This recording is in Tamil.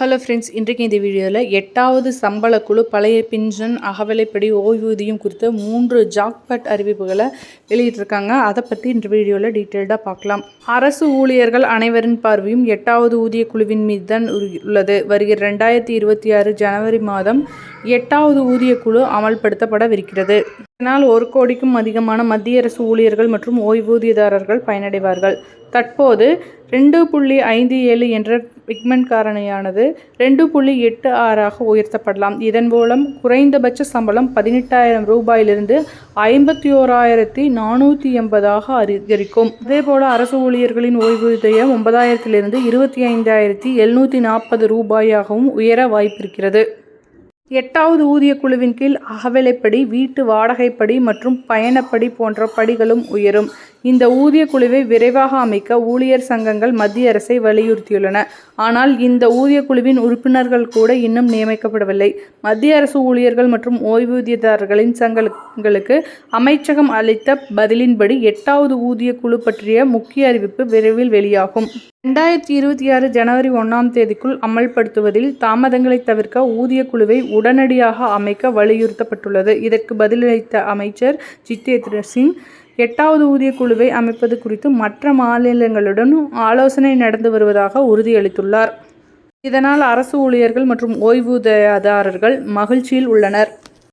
ஹலோ ஃப்ரெண்ட்ஸ் இன்றைக்கு இந்த வீடியோவில் எட்டாவது சம்பள குழு பழைய பென்ஷன் அகவலைப்படி ஓய்வூதியம் குறித்த மூன்று ஜாக்பட் அறிவிப்புகளை வெளியிட்டிருக்காங்க. அதை பற்றி இந்த வீடியோவில் டீட்டெயில்டாக பார்க்கலாம். அரசு ஊழியர்கள் அனைவரின் பார்வையும் எட்டாவது ஊதிய குழுவின் மீது தான் உள்ளது. வருகிற ரெண்டாயிரத்தி இருபத்தி ஆறு ஜனவரி மாதம் எட்டாவது ஊதிய குழு அமல்படுத்தப்படவிருக்கிறது. இதனால் ஒரு கோடிக்கும் அதிகமான மத்திய அரசு ஊழியர்கள் மற்றும் ஓய்வூதியதாரர்கள் பயனடைவார்கள். தற்போது ரெண்டு புள்ளி ஐந்து ஏழு என்ற விக்மன் காரணியானது ரெண்டு புள்ளி எட்டு ஆறாக உயர்த்தப்படலாம். இதன் மூலம் குறைந்தபட்ச சம்பளம் பதினெட்டாயிரம் ரூபாயிலிருந்து ஐம்பத்தி ஓராயிரத்தி நானூற்றி எண்பதாக அதிகரிக்கும். இதேபோல அரசு ஊழியர்களின் ஓய்வூதியம் ஒன்பதாயிரத்திலிருந்து இருபத்தி ஐந்தாயிரத்தி எழுநூற்றி நாற்பது ரூபாயாகவும் உயர வாய்ப்பிருக்கிறது. எட்டாவது ஊதிய குழுவின் கீழ் அகவிலைப்படி வீட்டு வாடகைப்படி மற்றும் பயணப்படி போன்ற படிகளும் உயரும். இந்த ஊதிய குழுவை விரைவாக அமைக்க ஊழியர் சங்கங்கள் மத்திய அரசை வலியுறுத்தியுள்ளன. ஆனால் இந்த ஊதிய குழுவின் உறுப்பினர்கள் கூட இன்னும் நியமிக்கப்படவில்லை. மத்திய அரசு ஊழியர்கள் மற்றும் ஓய்வூதியதாரர்களின் சங்கங்களுக்கு அமைச்சகம் அளித்த பதிலின்படி எட்டாவது ஊதிய குழு பற்றிய முக்கிய அறிவிப்பு விரைவில் வெளியாகும். ரெண்டாயிரத்தி இருபத்தி ஆறு ஜனவரி ஒன்றாம் தேதிக்குள் அமல்படுத்துவதில் தாமதங்களை தவிர்க்க ஊதிய குழுவை உடனடியாக அமைக்க வலியுறுத்தப்பட்டுள்ளது. இதற்கு பதிலளித்த அமைச்சர் ஜித்தேந்திர சிங் எட்டாவது ஊதிய குழுவை அமைப்பது குறித்து மற்ற மாநிலங்களுடன் ஆலோசனை நடந்து வருவதாக உறுதியளித்துள்ளார். இதனால் அரசு ஊழியர்கள் மற்றும் ஓய்வூதியதாரர்கள் மகிழ்ச்சியில் உள்ளனர்.